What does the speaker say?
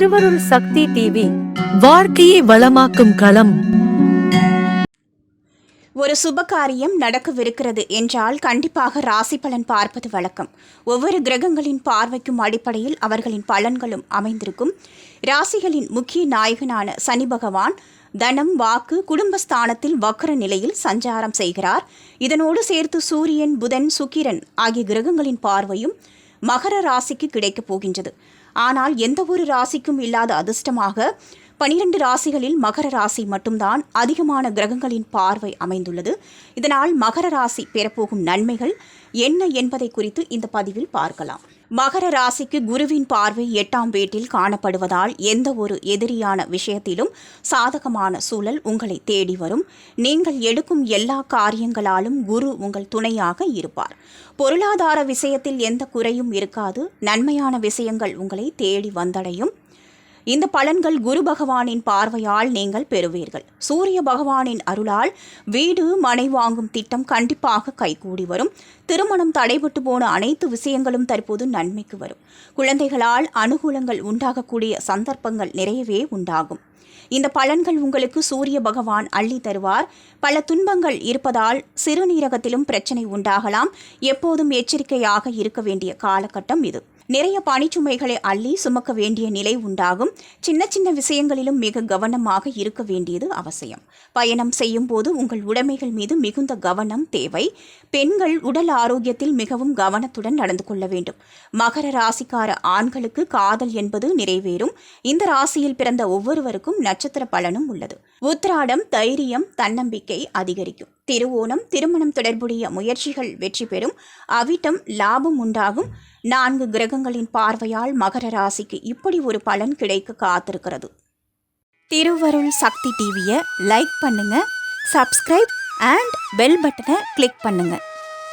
திருவருள் சக்தி டிவி வாழ்க்கையை வளமாக்கும் களம். ஒரு சுபகாரியம் நடக்கவிருக்கிறது என்றால் கண்டிப்பாக ராசி பலன் பார்ப்பது வழக்கம். ஒவ்வொரு கிரகங்களின் பார்வைக்கும் அடிப்படையில் அவர்களின் பலன்களும் அமைந்திருக்கும். ராசிகளின் முக்கிய நாயகனான சனி பகவான் தனம் வாக்கு குடும்பஸ்தானத்தில் வக்ர நிலையில் சஞ்சாரம் செய்கிறார். இதனோடு சேர்த்து சூரியன் புதன் சுக்கிரன் ஆகிய கிரகங்களின் பார்வையும் மகர ராசிக்கு கிடைக்கப் போகின்றது. ஆனால் எந்த ஒரு ராசிக்கும் இல்லாத அதிர்ஷ்டமாக பனிரெண்டு ராசிகளில் மகர ராசி மட்டும்தான் அதிகமான கிரகங்களின் பார்வை அமைந்துள்ளது. இதனால் மகர ராசி பெறப்போகும் நன்மைகள் என்ன என்பதை குறித்து இந்த பதிவில் பார்க்கலாம். மகர ராசிக்கு குருவின் பார்வை எட்டாம் வீட்டில் காணப்படுவதால் எந்த ஒரு எதிரியான விஷயத்திலும் சாதகமான சூழல் உங்களை தேடி வரும். நீங்கள் எடுக்கும் எல்லா காரியங்களாலும் குரு உங்கள் துணையாக இருப்பார். பொருளாதார விஷயத்தில் எந்த குறையும் இருக்காது. நன்மையான விஷயங்கள் உங்களை தேடி வந்தடையும். இந்த பலன்கள் குரு பகவானின் பார்வையால் நீங்கள் பெறுவீர்கள். சூரிய பகவானின் அருளால் வீடு மனை வாங்கும் திட்டம் கண்டிப்பாக கைகூடி வரும். திருமணம் தடைபட்டு போன அனைத்து விஷயங்களும் தற்போது நன்மைக்கு வரும். குழந்தைகளால் அனுகூலங்கள் உண்டாகக்கூடிய சந்தர்ப்பங்கள் நிறையவே உண்டாகும். இந்த பலன்கள் உங்களுக்கு சூரிய பகவான் அள்ளி தருவார். பல துன்பங்கள் இருப்பதால் சிறுநீரகத்திலும் பிரச்சனை உண்டாகலாம். எப்போதும் எச்சரிக்கையாக இருக்க வேண்டிய காலகட்டம் இது. நிறைய பணிச்சுமைகளை அள்ளி சுமக்க வேண்டிய நிலை உண்டாகும். சின்ன சின்ன விஷயங்களிலும் மிக கவனமாக இருக்க வேண்டியது அவசியம். பயணம் செய்யும் போது உங்கள் உடைமைகள் மீது மிகுந்த கவனம் தேவை. பெண்கள் உடல் ஆரோக்கியத்தில் மிகவும் கவனத்துடன் நடந்து கொள்ள வேண்டும். மகர ராசிக்கார ஆண்களுக்கு காதல் என்பது நிறைவேறும். இந்த ராசியில் பிறந்த ஒவ்வொருவருக்கும் நட்சத்திர பலனும் உள்ளது. உத்திராடம் தைரியம் தன்னம்பிக்கை அதிகரிக்கும். திருவோணம் திருமணம் தொடர்புடைய முயற்சிகள் வெற்றி பெறும். அவிட்டம் லாபம் உண்டாகும். நான்கு கிரகங்களின் பார்வையால் மகர ராசிக்கு இப்படி ஒரு பலன் கிடைக்க காத்திருக்கிறது. திருவருள் சக்தி டிவியை லைக் பண்ணுங்க சப்ஸ்கிரைப் அண்ட் பெல் பட்டனை கிளிக் பண்ணுங்கள்